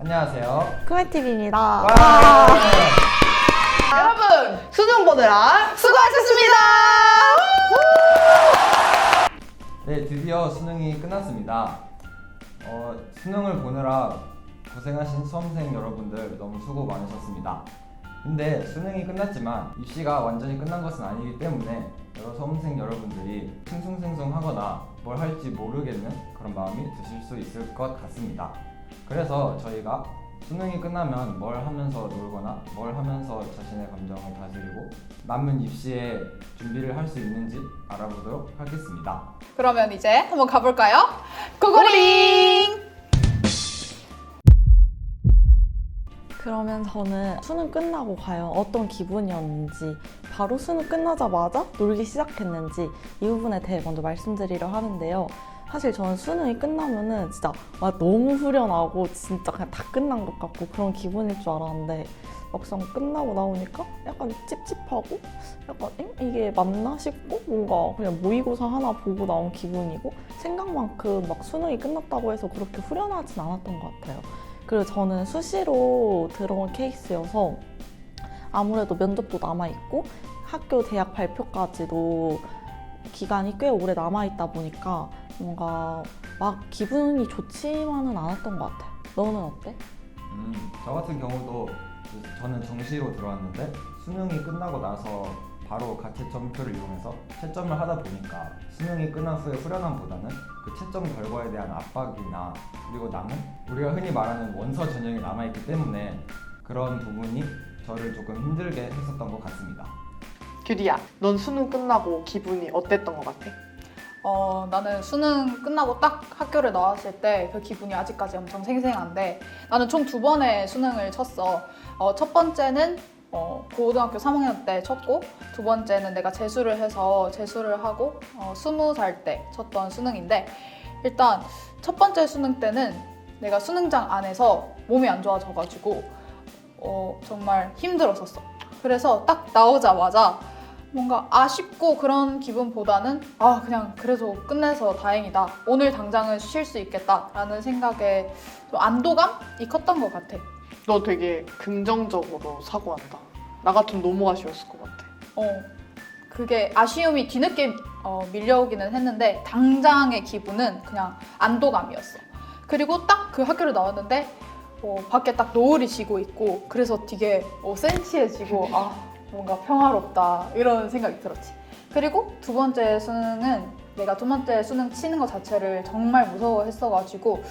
안녕하세요. 쿠메TV입니다. 와! 여러분 수능 보느라 수고하셨습니다. 네, 드디어 수능이 끝났습니다. 어, 수능을 보느라 고생하신 수험생 여러분들 너무 수고 많으셨습니다. 근데 수능이 끝났지만 입시가 완전히 끝난 것은 아니기 때문에 여러 수험생 여러분들이 싱숭생숭하거나 뭘 할지 모르겠는 그런 마음이 드실 수 있을 것 같습니다. 그래서 저희가 수능이 끝나면 뭘 하면서 놀거나 뭘 하면서 자신의 감정을 다스리고 남은 입시에 준비를 할 수 있는지 알아보도록 하겠습니다. 그러면 이제 한번 가볼까요? 고고링. 그러면 저는 수능 끝나고 과연 어떤 기분이었는지, 바로 수능 끝나자마자 놀기 시작했는지 이 부분에 대해 먼저 말씀드리려 하는데요. 사실 저는 수능이 끝나면은 진짜 와, 너무 후련하고 진짜 그냥 다 끝난 것 같고 그런 기분일 줄 알았는데 막상 끝나고 나오니까 약간 찝찝하고 약간 엥? 이게 맞나 싶고 뭔가 그냥 모의고사 하나 보고 나온 기분이고 생각만큼 막 수능이 끝났다고 해서 그렇게 후련하진 않았던 것 같아요. 그리고 저는 수시로 들어온 케이스여서 아무래도 면접도 남아있고 학교 대학 발표까지도 기간이 꽤 오래 남아있다 보니까 뭔가 막 기분이 좋지만은 않았던 것 같아요. 너는 어때? 음, 저 같은 경우도 저는 정시로 들어왔는데 수능이 끝나고 나서 바로 가채 점표를 이용해서 채점을 하다 보니까 수능이 끝난 후에 후련함보다는 그 채점 결과에 대한 압박이나 그리고 남은 우리가 흔히 말하는 원서 전형이 남아있기 때문에 그런 부분이 저를 조금 힘들게 했었던 것 같습니다. 규리야, 넌 수능 끝나고 기분이 어땠던 것 같아? 어, 나는 수능 끝나고 딱 학교를 나왔을 때 그 기분이 아직까지 엄청 생생한데 나는 총 두 번의 수능을 쳤어. 어, 첫 번째는 어, 고등학교 3학년 때 쳤고 두 번째는 내가 재수를 해서 재수를 하고 어, 20살 때 쳤던 수능인데 일단 첫 번째 수능 때는 내가 수능장 안에서 몸이 안 좋아져가지고 어, 정말 힘들었었어. 그래서 딱 나오자마자 뭔가 아쉽고 그런 기분보다는 아 그냥 그래도 끝내서 다행이다 오늘 당장은 쉴 수 있겠다라는 생각에 좀 안도감이 컸던 것 같아 너 되게 긍정적으로 사고한다. 나 같으면 너무 아쉬웠을 것 같아. 어 그게 아쉬움이 뒤늦게 어, 밀려오기는 했는데 당장의 기분은 그냥 안도감이었어 그리고 딱 그 학교를 나왔는데 어, 밖에 딱 노을이 지고 있고 그래서 되게 어, 센치해지고 아 뭔가 평화롭다 이런 생각이 들었지. 그리고 두 번째 수능은 내가 두 번째 수능 치는 것 자체를 정말 무서워했어가지고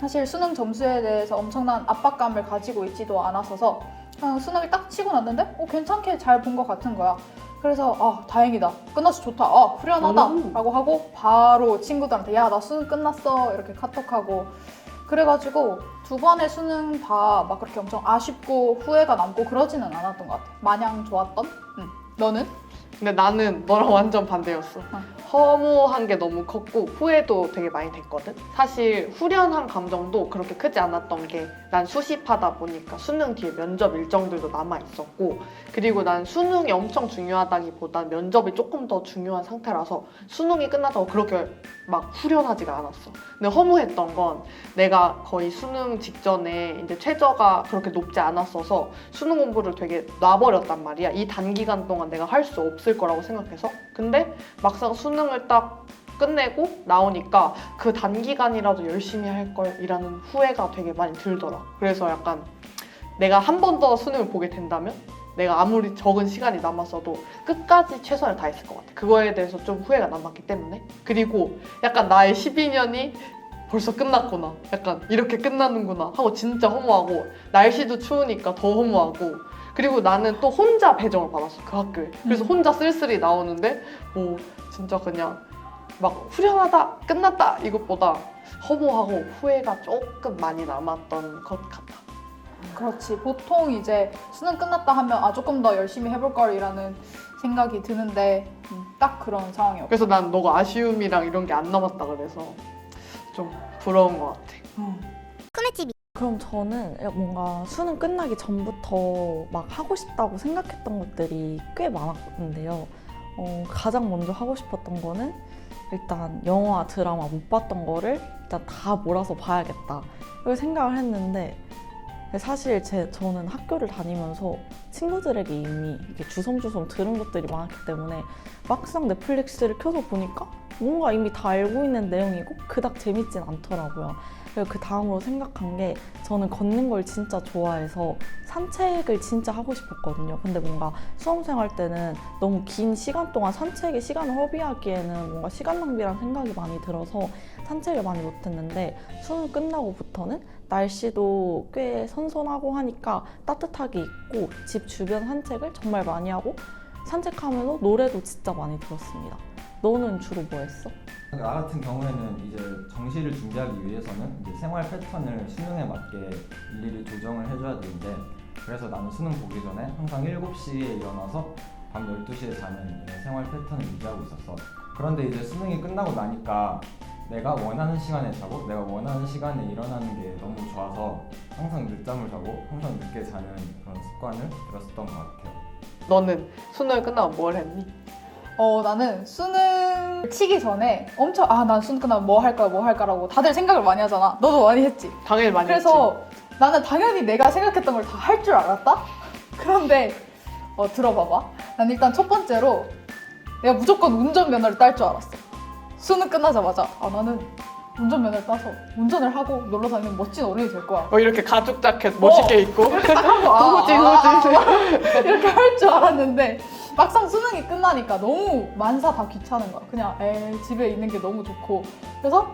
사실 수능 점수에 대해서 엄청난 압박감을 가지고 있지도 않았어서 그냥 수능을 딱 치고 났는데 어, 괜찮게 잘 본 것 같은 거야. 그래서 아 다행이다. 끝나서 좋다. 아 후련하다. 음. 라고 하고 바로 친구들한테 야 나 수능 끝났어. 이렇게 카톡하고 그래가지고 두 번의 수능 다 막 그렇게 엄청 아쉽고 후회가 남고 그러지는 않았던 것 같아 마냥 좋았던 응. 너는? 근데 나는 너랑 완전 반대였어. 허무한 게 너무 컸고 후회도 되게 많이 됐거든. 사실 후련한 감정도 그렇게 크지 않았던 게 난 수시파다 보니까 수능 뒤에 면접 일정들도 남아 있었고 그리고 난 수능이 엄청 중요하다기보다 면접이 조금 더 중요한 상태라서 수능이 끝났다고 그렇게 막 후련하지가 않았어. 근데 허무했던 건 내가 거의 수능 직전에 이제 최저가 그렇게 높지 않았어서 수능 공부를 되게 놔버렸단 말이야. 이 단기간 동안 내가 할 수 없을 거라고 생각해서. 근데 막상 수능 을 딱 끝내고 나오니까 그 단기간이라도 열심히 할 걸이라는 후회가 되게 많이 들더라. 그래서 약간 내가 한 번 더 수능을 보게 된다면 내가 아무리 적은 시간이 남았어도 끝까지 최선을 다했을 것 같아. 그거에 대해서 좀 후회가 남았기 때문에. 그리고 약간 나의 12년이 벌써 끝났구나. 약간 이렇게 끝나는구나 하고 진짜 허무하고 날씨도 추우니까 더 허무하고 그리고 나는 또 혼자 배정을 받았어 그 학교에. 그래서 음. 혼자 쓸쓸히 나오는데 뭐 진짜 그냥 막 후련하다 끝났다 이것보다 허무하고 후회가 조금 많이 남았던 것 같아. 그렇지 보통 이제 수능 끝났다 하면 아 조금 더 열심히 해볼 걸이라는 생각이 드는데 음, 딱 그런 상황이었고 그래서 난 너가 아쉬움이랑 이런 게 안 남았다 그래서 좀 부러운 것 같아. 그럼 저는 뭔가 수능 끝나기 전부터 막 하고 싶다고 생각했던 것들이 꽤 많았는데요. 어, 가장 먼저 하고 싶었던 거는 일단 영화, 드라마 못 봤던 거를 일단 다 몰아서 봐야겠다. 이걸 생각을 했는데 사실 제, 저는 학교를 다니면서 친구들에게 이미 이렇게 주섬주섬 들은 것들이 많았기 때문에 막상 넷플릭스를 켜서 보니까 뭔가 이미 다 알고 있는 내용이고 그닥 재밌진 않더라고요. 그리고 그 다음으로 생각한 게 저는 걷는 걸 진짜 좋아해서 산책을 진짜 하고 싶었거든요. 근데 뭔가 수험생 할 때는 너무 긴 시간 동안 산책에 시간을 허비하기에는 뭔가 시간 낭비란 생각이 많이 들어서 산책을 많이 못했는데 수능 끝나고부터는 날씨도 꽤 선선하고 하니까 따뜻하게 입고 집 주변 산책을 정말 많이 하고 산책하면서 노래도 진짜 많이 들었습니다. 너는 주로 뭐 했어? 나 같은 경우에는 이제 정시를 준비하기 위해서는 이제 생활 패턴을 수능에 맞게 일일이 조정을 해줘야 되는데 그래서 나는 수능 보기 전에 항상 7시에 일어나서 밤 12시에 자는 이런 생활 패턴을 유지하고 있었어. 그런데 이제 수능이 끝나고 나니까 내가 원하는 시간에 자고 내가 원하는 시간에 일어나는 게 너무 좋아서 항상 늦잠을 자고 항상 늦게 자는 그런 습관을 들었었던 것 같아요. 너는 수능 끝나고 뭘 했니? 어 나는 수능 치기 전에 엄청 아 난 수능 끝나면 뭐 할까 뭐 할까라고 다들 생각을 많이 하잖아. 너도 많이 했지. 당연히 많이 그래서 나는 당연히 내가 생각했던 걸 다 할 줄 알았다. 그런데 어, 들어봐봐. 난 일단 첫 번째로 내가 무조건 운전면허를 딸 줄 알았어. 수능 끝나자마자 아 나는 운전면허를 따서 운전을 하고 놀러 다니는 멋진 어른이 될 거야. 어, 이렇게 가죽 자켓 멋있게 입고 딱 하고 아, 후지 아, 후지 아, 이렇게 할 줄 알았는데 막상 수능이 끝나니까 너무 만사 다 귀찮은 거야. 그냥 에 집에 있는 게 너무 좋고 그래서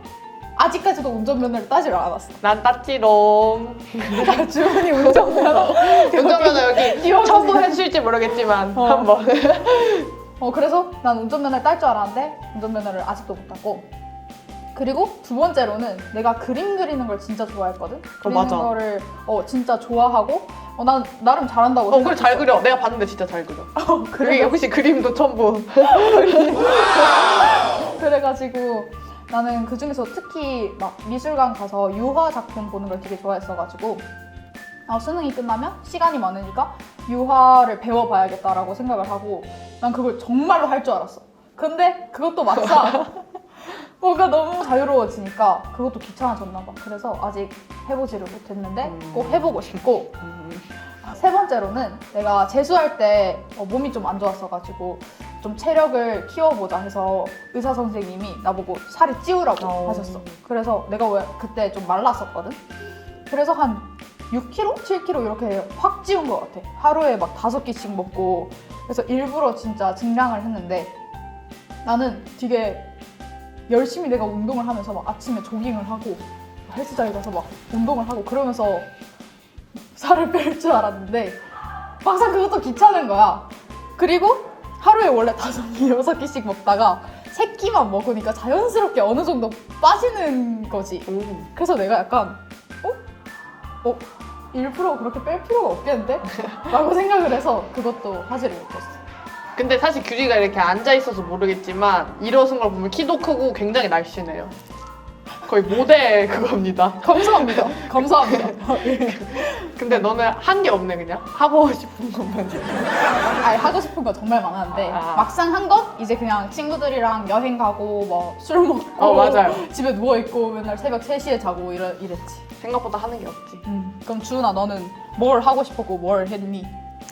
아직까지도 운전면허를 따지를 않았어. 난 따찌롱 주문이 운전면허. 운전면허 여기. 첨부해줄지 모르겠지만 어. 한번 어 그래서 난 운전면허를 딸 줄 알았는데 운전면허를 아직도 못 따고 그리고 두 번째로는 내가 그림 그리는 걸 진짜 좋아했거든. 그리는 맞아. 거를 어 진짜 좋아하고 어 난 나름 잘한다고. 어 그래 잘. 그려 내가 봤는데 진짜 잘 그려 어, 여기 그래. 역시 그림도 첨부 그래가지고 나는 그 중에서 특히 막 미술관 가서 유화 작품 보는 걸 되게 좋아했어가지고 아, 수능이 끝나면 시간이 많으니까 유화를 배워봐야겠다라고 생각을 하고 난 그걸 정말로 할 줄 알았어. 근데 그것도 막상 뭔가 너무 자유로워지니까 그것도 귀찮아졌나 봐. 그래서 아직 해보지를 못했는데 음. 꼭 해보고 싶고 세 번째로는 내가 재수할 때 어, 몸이 좀 안 좋았어가지고 좀 체력을 키워보자 해서 의사 선생님이 나보고 살이 찌우라고 어. 하셨어. 그래서 내가 왜 그때 좀 말랐었거든. 그래서 한 6kg, 7kg 이렇게 확 찌운 것 같아. 하루에 막 다섯 끼씩 먹고 그래서 일부러 진짜 증량을 했는데 나는 되게 열심히 내가 운동을 하면서 막 아침에 조깅을 하고 헬스장에 가서 막 운동을 하고 그러면서 살을 뺄 줄 알았는데 막상 그것도 귀찮은 거야. 그리고 하루에 원래 다섯 끼, 여섯 끼씩 먹다가 세 끼만 먹으니까 자연스럽게 어느 정도 빠지는 거지. 음. 그래서 내가 약간 어? 어? 일부러 그렇게 뺄 필요가 없겠는데? 라고 생각을 해서 그것도 하지를 못했어. 근데 사실 규리가 이렇게 앉아 있어서 모르겠지만 일어선 걸 보면 키도 크고 굉장히 날씬해요 거의 모델 그겁니다 감사합니다. 감사합니다. 근데 너는 한 게 없네 그냥 하고 싶은 것만 아니, 하고 싶은 거 정말 많았는데 아. 막상 한건 이제 그냥 친구들이랑 여행 가고 뭐 술 먹고 어 맞아요 집에 누워 있고 맨날 새벽 3시에 자고 이러, 이랬지. 생각보다 하는 게 없지 그럼 주은아 너는 뭘 하고 싶었고 뭘 했니?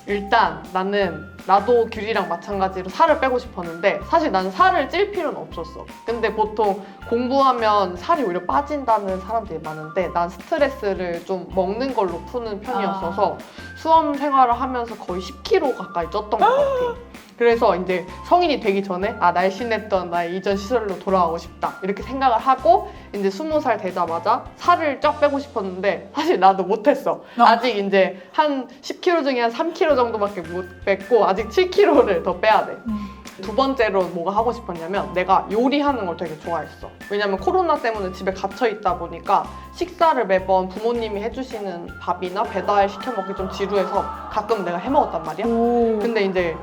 일단 나는 나도 규리랑 마찬가지로 살을 빼고 싶었는데 사실 나는 살을 찔 필요는 없었어. 근데 보통 공부하면 살이 오히려 빠진다는 사람들이 많은데 난 스트레스를 좀 먹는 걸로 푸는 편이었어서 수험 생활을 하면서 거의 10kg 가까이 쪘던 것 같아. 그래서 이제 성인이 되기 전에 아 날씬했던 나의 이전 시절로 돌아가고 싶다 이렇게 생각을 하고 이제 20살 되자마자 살을 쫙 빼고 싶었는데 사실 나도 못했어 어. 아직 이제 한 10kg 중에 한 3kg 정도밖에 못 뺐고 아직 7kg를 더 빼야 돼두 번째로 뭐가 하고 싶었냐면 내가 요리하는 걸 되게 좋아했어. 왜냐면 코로나 때문에 집에 갇혀 있다 보니까 식사를 매번 부모님이 해주시는 밥이나 배달 시켜 먹기 좀 지루해서 가끔 내가 해 먹었단 말이야. 오. 근데 이제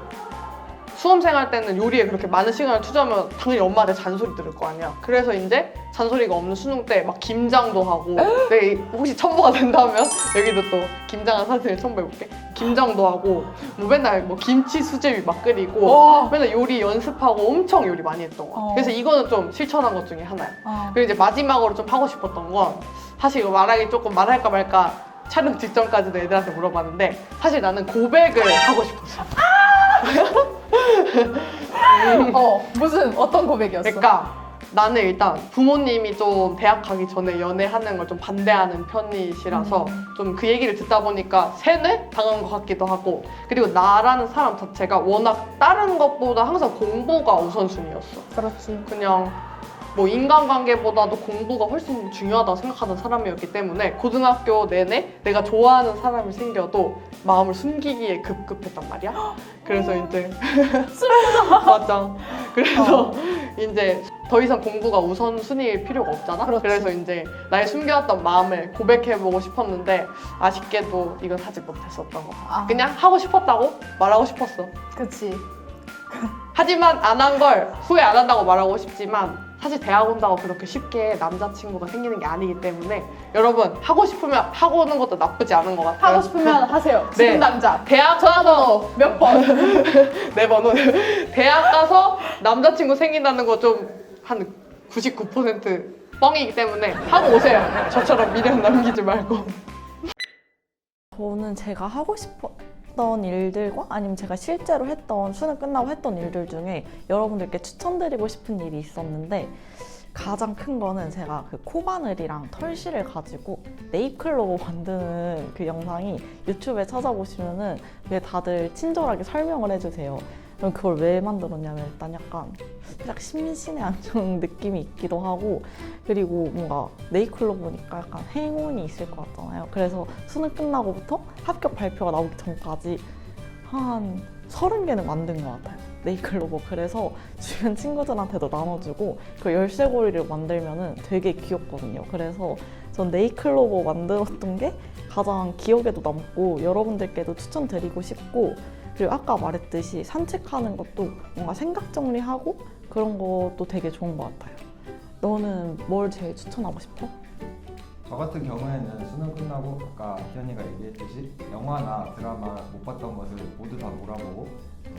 수험생 할 때는 요리에 그렇게 많은 시간을 투자하면 당연히 엄마한테 잔소리 들을 거 아니야. 그래서 이제 잔소리가 없는 수능 때 막 김장도 하고 내 혹시 첨부가 된다면 여기도 또 김장한 사진을 첨부해볼게. 김장도 하고 뭐 맨날 뭐 김치 수제비 막 끓이고 와. 맨날 요리 연습하고 엄청 요리 많이 했던 거야. 어. 그래서 이거는 좀 실천한 것 중에 하나야. 어. 그리고 이제 마지막으로 좀 하고 싶었던 건 사실 이거 말하기 조금 말할까 말까 촬영 직전까지도 애들한테 물어봤는데 사실 나는 고백을 하고 싶었어. 어 무슨 어떤 고백이었어? 그러니까 나는 일단 부모님이 좀 대학 가기 전에 연애하는 걸 좀 반대하는 편이시라서 음. 좀그 얘기를 듣다 보니까 세뇌 당한 것 같기도 하고 그리고 나라는 사람 자체가 워낙 다른 것보다 항상 공부가 우선순위였어. 그렇지. 그냥 뭐 인간관계보다도 공부가 훨씬 중요하다고 생각하는 사람이었기 때문에 고등학교 내내 내가 좋아하는 사람이 생겨도 마음을 숨기기에 급급했단 말이야. 그래서 이제 맞아. 그래서 이제 더 이상 공부가 우선순위일 필요가 없잖아. 그렇지. 그래서 이제 나의 숨겨왔던 마음을 고백해보고 싶었는데 아쉽게도 이건 하지 못했었던 거. 아, 그냥 하고 싶었다고 말하고 싶었어. 그치. 하지만 안 한 걸 후회 안 한다고 말하고 싶지만 사실 대학 온다고 그렇게 쉽게 남자친구가 생기는 게 아니기 때문에 여러분 하고 싶으면 하고 오는 것도 나쁘지 않은 것 같아요. 하고 싶으면 하세요. 지금 네. 당장. 대학 전화번호 몇 번? 내 번호 대학 가서 남자친구 생긴다는 거 좀 한 99% 뻥이기 때문에 하고 오세요. 저처럼 미련 남기지 말고. 저는 제가 하고 싶 었던 일들과 아니면 제가 실제로 했던 수능 끝나고 했던 일들 중에 여러분들께 추천드리고 싶은 일이 있었는데 가장 큰 거는 제가 그 코바늘이랑 털실을 가지고 네잎클로버 만드는 그 영상이 유튜브에 찾아보시면은 왜 다들 친절하게 설명을 해주세요. 그럼 그걸 왜 만들었냐면 일단 약간 살짝 심신의 안정 느낌이 있기도 하고 그리고 뭔가 네이클로버니까 약간 행운이 있을 것 같잖아요. 그래서 수능 끝나고부터 합격 발표가 나오기 전까지 한 서른 개는 만든 것 같아요. 네이클로버. 그래서 주변 친구들한테도 나눠주고 그 열쇠고리를 만들면은 되게 귀엽거든요. 그래서 전 네이클로버 만들었던 게 가장 기억에도 남고 여러분들께도 추천드리고 싶고 그리고 아까 말했듯이 산책하는 것도 뭔가 생각 정리하고 그런 것도 되게 좋은 것 같아요. 너는 뭘 제일 추천하고 싶어? 저 같은 경우에는 수능 끝나고 아까 희연이가 얘기했듯이 영화나 드라마 못 봤던 것을 모두 다 몰아보고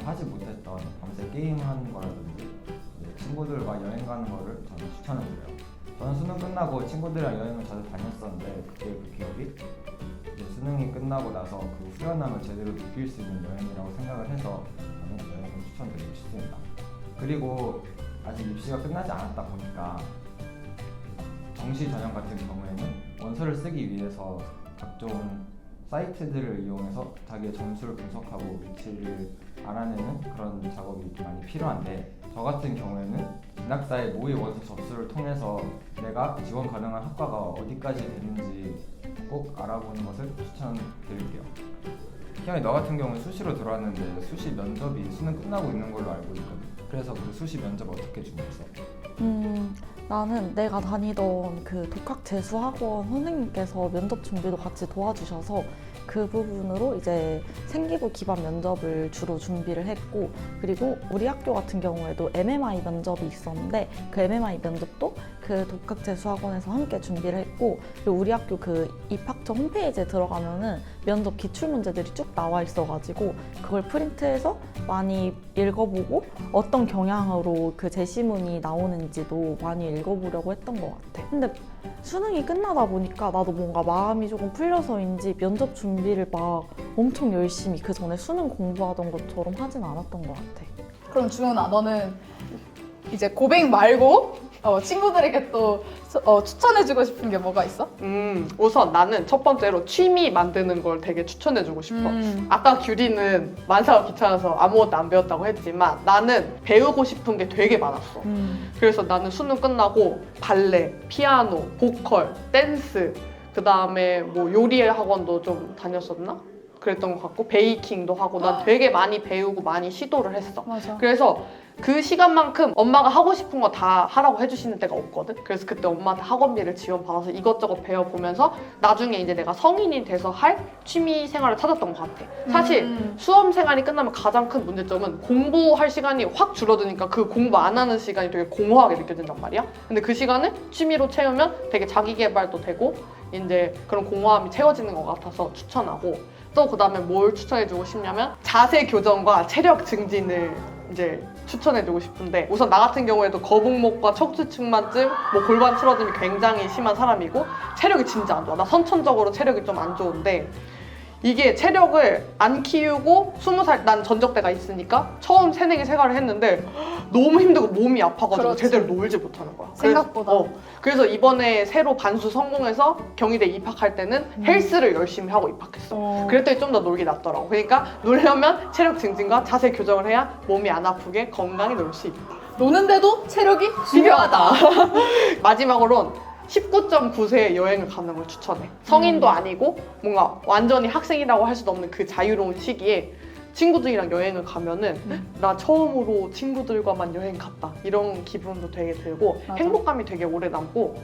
하지 못했던 밤새 게임 하는 거라든지 이제 친구들과 여행 가는 거를 저는 추천을 드려요. 저는 수능 끝나고 친구들이랑 여행을 자주 다녔었는데 그때 그 기억이 수능이 끝나고 나서 그 후련함을 제대로 느낄 수 있는 여행이라고 생각을 해서 저는 여행을 추천드리고 싶습니다. 그리고 아직 입시가 끝나지 않았다 보니까 정시 전형 같은 경우에는 원서를 쓰기 위해서 각종 사이트들을 이용해서 자기의 점수를 분석하고 위치를 알아내는 그런 작업이 많이 필요한데 저 같은 경우에는 진학사의 모의 원서 접수를 통해서 내가 지원 가능한 학과가 어디까지 되는지 꼭 알아보는 것을 추천드릴게요. 희영이 너 같은 경우는 수시로 들어왔는데 수시 면접이 수능 끝나고 있는 걸로 알고 있거든. 그래서 그 수시 면접 어떻게 준비했어? 음, 나는 내가 다니던 그 독학 재수학원 선생님께서 면접 준비도 같이 도와주셔서 그 부분으로 이제 생기부 기반 면접을 주로 준비를 했고 그리고 우리 학교 같은 경우에도 MMI 면접이 있었는데 그 MMI 면접도 그 독학 재수학원에서 함께 준비를 했고 그리고 우리 학교 그 입학처 홈페이지에 들어가면은 면접 기출 문제들이 쭉 나와 있어가지고 그걸 프린트해서 많이 읽어보고 어떤 경향으로 그 제시문이 나오는지도 많이 읽어보려고 했던 것 같아. 근데 수능이 끝나다 보니까 나도 뭔가 마음이 조금 풀려서인지 면접 준비를 막 엄청 열심히 그 전에 수능 공부하던 것처럼 하진 않았던 것 같아. 그럼 주은아 너는 이제 고백 말고 어, 친구들에게 또 수- 어, 추천해주고 싶은 게 뭐가 있어? 음, 우선 나는 첫 번째로 취미 만드는 걸 되게 추천해주고 싶어. 음. 아까 규리는 만사가 귀찮아서 아무것도 안 배웠다고 했지만 나는 배우고 싶은 게 되게 많았어. 그래서 나는 수능 끝나고 발레, 피아노, 보컬, 댄스, 그 다음에 뭐 요리 학원도 좀 다녔었나? 그랬던 것 같고 베이킹도 하고 난 되게 많이 배우고 많이 시도를 했어. 맞아. 그래서 그 시간만큼 엄마가 하고 싶은 거 다 하라고 해주시는 때가 없거든. 그래서 그때 엄마한테 학원비를 지원받아서 이것저것 배워보면서 나중에 이제 내가 성인이 돼서 할 취미 생활을 찾았던 것 같아. 사실 음. 수험 생활이 끝나면 가장 큰 문제점은 공부할 시간이 확 줄어드니까 그 공부 안 하는 시간이 되게 공허하게 느껴진단 말이야. 근데 그 시간을 취미로 채우면 되게 자기 개발도 되고 이제 그런 공허함이 채워지는 것 같아서 추천하고 또 그 다음에 뭘 추천해주고 싶냐면 자세 교정과 체력 증진을 이제 추천해주고 싶은데 우선 나 같은 경우에도 거북목과 척추측만증, 뭐 골반 틀어짐이 굉장히 심한 사람이고 체력이 진짜 안 좋아. 나 선천적으로 체력이 좀 안 좋은데 이게 체력을 안 키우고 스무 살 난 전적대가 있으니까 처음 새내기 생활을 했는데 너무 힘들고 몸이 아파가지고 그렇지. 제대로 놀지 못하는 거야. 생각보다. 그래서, 어, 그래서 이번에 새로 반수 성공해서 경희대 입학할 때는 헬스를 열심히 하고 입학했어. 어. 그랬더니 좀 더 놀기 낫더라고. 그러니까 놀려면 체력 증진과 자세 교정을 해야 몸이 안 아프게 건강히 놀 수 있다. 노는데도 체력이 중요하다. 마지막으로는 19.9세에 여행을 가는 걸 추천해. 성인도 아니고 뭔가 완전히 학생이라고 할 수도 없는 그 자유로운 시기에 친구들이랑 여행을 가면은 나 처음으로 친구들과만 여행 갔다. 이런 기분도 되게 들고 맞아. 행복감이 되게 오래 남고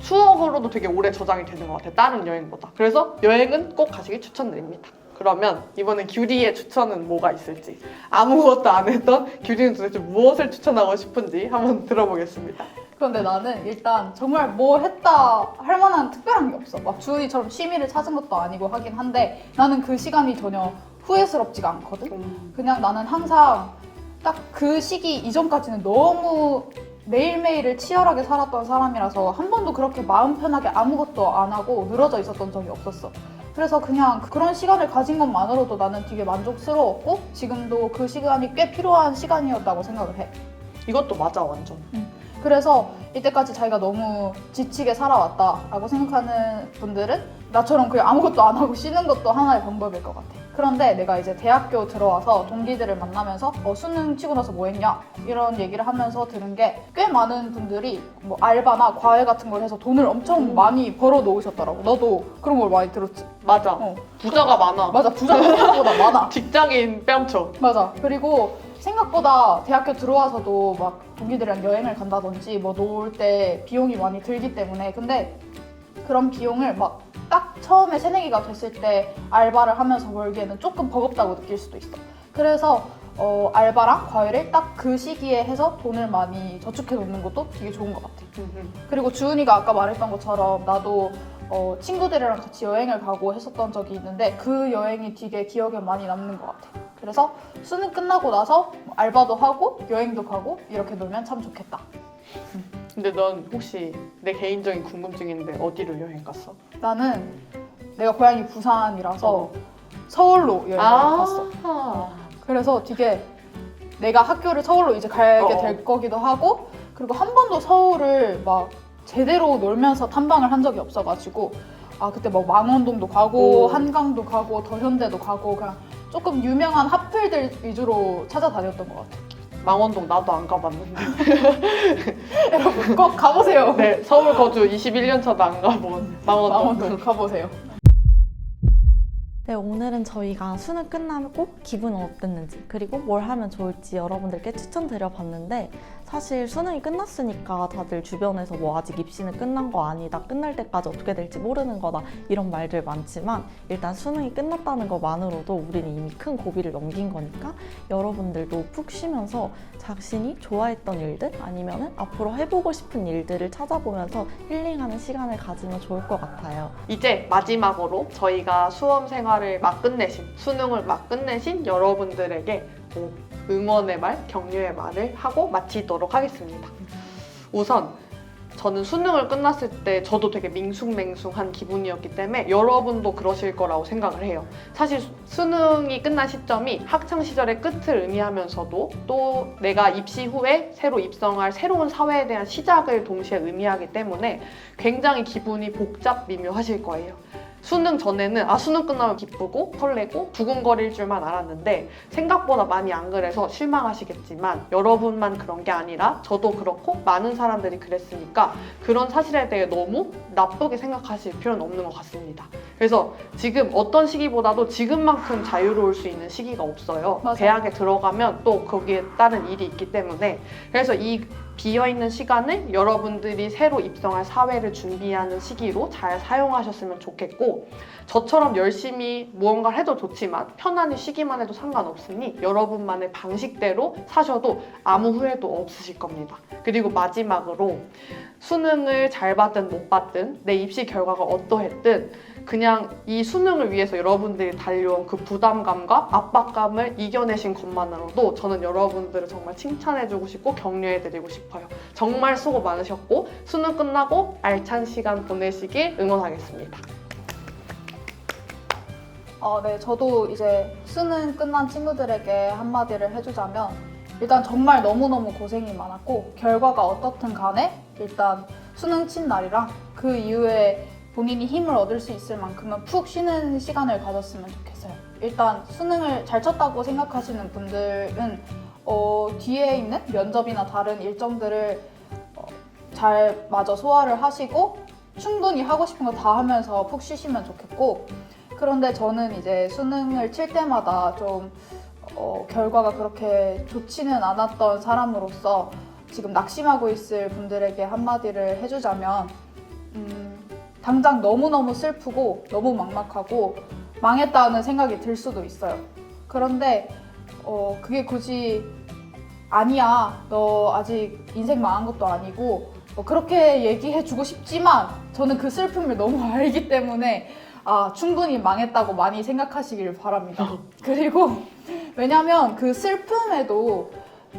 추억으로도 되게 오래 저장이 되는 것 같아 다른 여행보다. 그래서 여행은 꼭 가시길 추천드립니다. 그러면 이번엔 규리의 추천은 뭐가 있을지 아무것도 안 했던 규리는 도대체 무엇을 추천하고 싶은지 한번 들어보겠습니다 그런데 나는 일단 정말 뭐 했다 할 만한 특별한 게 없어. 막 주은이처럼 취미를 찾은 것도 아니고 하긴 한데 나는 그 시간이 전혀 후회스럽지가 않거든. 그냥 나는 항상 딱 그 시기 이전까지는 너무 매일매일을 치열하게 살았던 사람이라서 한 번도 그렇게 마음 편하게 아무것도 안 하고 늘어져 있었던 적이 없었어. 그래서 그냥 그런 시간을 가진 것만으로도 나는 되게 만족스러웠고 지금도 그 시간이 꽤 필요한 시간이었다고 생각을 해. 이것도 맞아 완전 그래서 이때까지 자기가 너무 지치게 살아왔다라고 생각하는 분들은 나처럼 그냥 아무것도 안 하고 쉬는 것도 하나의 방법일 것 같아. 그런데 내가 이제 대학교 들어와서 동기들을 만나면서 어, 수능 치고 나서 뭐 했냐 이런 얘기를 하면서 들은 게 꽤 많은 분들이 뭐 알바나 과외 같은 걸 해서 돈을 엄청 음. 많이 벌어 놓으셨더라고. 너도 그런 걸 많이 들었지? 맞아 어. 부자가 많아 맞아. 부자가 생각보다 많아. 직장인 뺨쳐 맞아. 그리고 생각보다 대학교 들어와서도 막 동기들이랑 여행을 간다든지 뭐 놀 때 비용이 많이 들기 때문에 근데 그런 비용을 막 딱 처음에 새내기가 됐을 때 알바를 하면서 벌기에는 조금 버겁다고 느낄 수도 있어. 그래서 어, 알바랑 과외를 딱 그 시기에 해서 돈을 많이 저축해 놓는 것도 되게 좋은 것 같아. 그리고 주은이가 아까 말했던 것처럼 나도 어, 친구들이랑 같이 여행을 가고 했었던 적이 있는데 그 여행이 되게 기억에 많이 남는 것 같아. 그래서 수능 끝나고 나서 뭐 알바도 하고 여행도 가고 이렇게 놀면 참 좋겠다. 근데 넌 혹시 내 개인적인 궁금증인데 어디로 여행 갔어? 나는 내가 고향이 부산이라서 어. 서울로 여행을 갔어. 아. 그래서 되게 내가 학교를 서울로 이제 가게 어. 될 거기도 하고 그리고 한 번도 서울을 막 제대로 놀면서 탐방을 한 적이 없어가지고 아 그때 뭐 망원동도 가고 오. 한강도 가고 더현대도 가고 그냥 조금 유명한 핫플들 위주로 찾아다녔던 것 같아요. 망원동 나도 안 가봤는데. 여러분 꼭 가보세요. 네, 서울 거주 21년 차도 안 가본 망원동. 망원동 가보세요. 네, 오늘은 저희가 수능 끝나고 기분은 어땠는지 그리고 뭘 하면 좋을지 여러분들께 추천드려 봤는데 사실 수능이 끝났으니까 다들 주변에서 뭐 아직 입시는 끝난 거 아니다 끝날 때까지 어떻게 될지 모르는 거다 이런 말들 많지만 일단 수능이 끝났다는 것만으로도 우리는 이미 큰 고비를 넘긴 거니까 여러분들도 푹 쉬면서 자신이 좋아했던 일들 아니면은 앞으로 해보고 싶은 일들을 찾아보면서 힐링하는 시간을 가지면 좋을 것 같아요. 이제 마지막으로 저희가 수험 생활을 막 끝내신, 수능을 막 끝내신 여러분들에게 뭐 응원의 말, 격려의 말을 하고 마치도록 하겠습니다. 우선 저는 수능을 끝났을 때 저도 되게 밍숭맹숭한 기분이었기 때문에 여러분도 그러실 거라고 생각을 해요. 사실 수- 수능이 끝난 시점이 학창 시절의 끝을 의미하면서도 또 내가 입시 후에 새로 입성할 새로운 사회에 대한 시작을 동시에 의미하기 때문에 굉장히 기분이 복잡 미묘하실 거예요. 수능 전에는 아 수능 끝나면 기쁘고 설레고 두근거릴 줄만 알았는데 생각보다 많이 안 그래서 실망하시겠지만 여러분만 그런 게 아니라 저도 그렇고 많은 사람들이 그랬으니까 그런 사실에 대해 너무 나쁘게 생각하실 필요는 없는 것 같습니다. 그래서 지금 어떤 시기보다도 지금만큼 자유로울 수 있는 시기가 없어요. 맞아요. 대학에 들어가면 또 거기에 따른 일이 있기 때문에 그래서 이 비어있는 시간을 여러분들이 새로 입성할 사회를 준비하는 시기로 잘 사용하셨으면 좋겠고 저처럼 열심히 무언가를 해도 좋지만 편안히 쉬기만 해도 상관없으니 여러분만의 방식대로 사셔도 아무 후회도 없으실 겁니다. 그리고 마지막으로 수능을 잘 받든 못 받든 내 입시 결과가 어떠했든 그냥 이 수능을 위해서 여러분들이 달려온 그 부담감과 압박감을 이겨내신 것만으로도 저는 여러분들을 정말 칭찬해주고 싶고 격려해드리고 싶어요. 정말 수고 많으셨고 수능 끝나고 알찬 시간 보내시길 응원하겠습니다. 어, 네, 저도 이제 수능 끝난 친구들에게 한마디를 해주자면 일단 정말 너무너무 고생이 많았고 결과가 어떻든 간에 일단 수능 친 날이랑 그 이후에 본인이 힘을 얻을 수 있을 만큼은 푹 쉬는 시간을 가졌으면 좋겠어요. 일단 수능을 잘 쳤다고 생각하시는 분들은 어, 뒤에 있는 면접이나 다른 일정들을 어, 잘 마저 소화를 하시고 충분히 하고 싶은 거 다 하면서 푹 쉬시면 좋겠고 그런데 저는 이제 수능을 칠 때마다 좀 어, 결과가 그렇게 좋지는 않았던 사람으로서 지금 낙심하고 있을 분들에게 한마디를 해주자면 음, 당장 너무너무 슬프고 너무 막막하고 망했다는 생각이 들 수도 있어요. 그런데 어, 그게 굳이 아니야 너 아직 인생 망한 것도 아니고 뭐 그렇게 얘기해 주고 싶지만 저는 그 슬픔을 너무 알기 때문에 아 충분히 망했다고 많이 생각하시길 바랍니다. 그리고 왜냐면 그 슬픔에도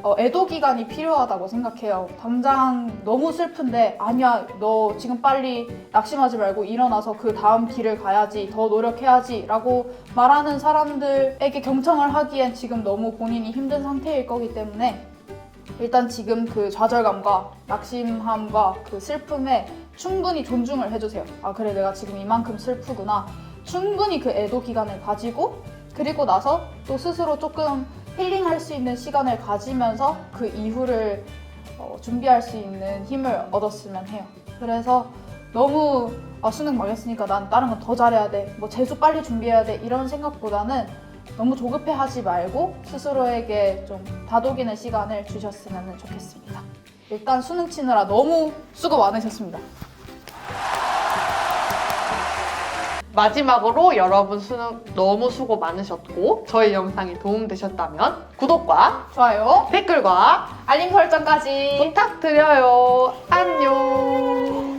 어, 애도 기간이 필요하다고 생각해요. 당장 너무 슬픈데 아니야 너 지금 빨리 낙심하지 말고 일어나서 그 다음 길을 가야지 더 노력해야지라고 말하는 사람들에게 경청을 하기엔 지금 너무 본인이 힘든 상태일 거기 때문에 일단 지금 그 좌절감과 낙심함과 그 슬픔에 충분히 존중을 해주세요. 아 그래 내가 지금 이만큼 슬프구나. 충분히 그 애도 기간을 가지고 그리고 나서 또 스스로 조금 힐링할 수 있는 시간을 가지면서 그 이후를 어, 준비할 수 있는 힘을 얻었으면 해요. 그래서 너무 아, 수능 망했으니까 난 다른 거더 잘해야 돼. 뭐 재수 빨리 준비해야 돼. 이런 생각보다는 너무 조급해 하지 말고 스스로에게 좀 다독이는 시간을 주셨으면 좋겠습니다. 일단 수능 치느라 너무 수고 많으셨습니다. 마지막으로 여러분 수능 너무 수고 많으셨고 저희 영상이 도움되셨다면 구독과 좋아요. 댓글과 알림 설정까지. 부탁드려요. 안녕.